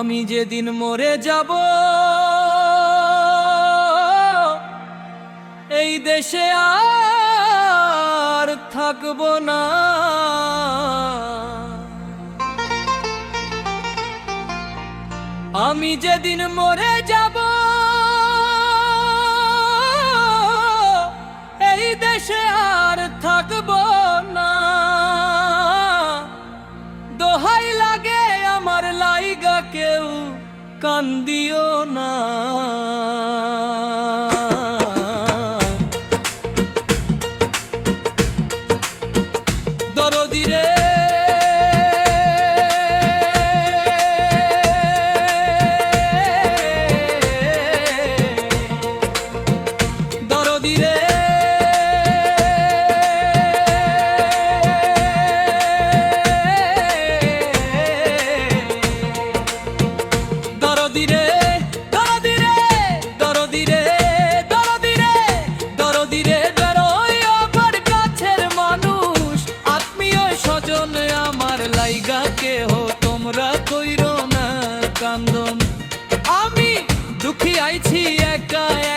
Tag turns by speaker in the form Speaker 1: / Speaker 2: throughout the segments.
Speaker 1: আমি যেদিন মরে যাব, এই দেশে আর থাকব না। আমি যেদিন মরে যাব, এই দেশে আর থাকব কান্দিও না। এক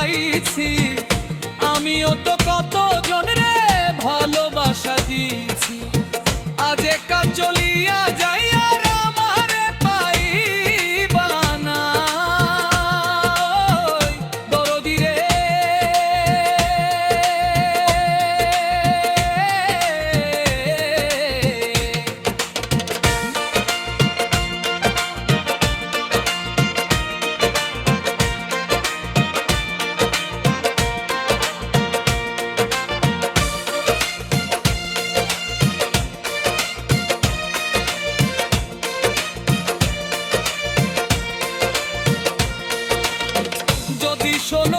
Speaker 1: পাইছি আমিও তো কত জন ভালোবাসা দিয়েছি। আজ একা চলিয়া যদি শোন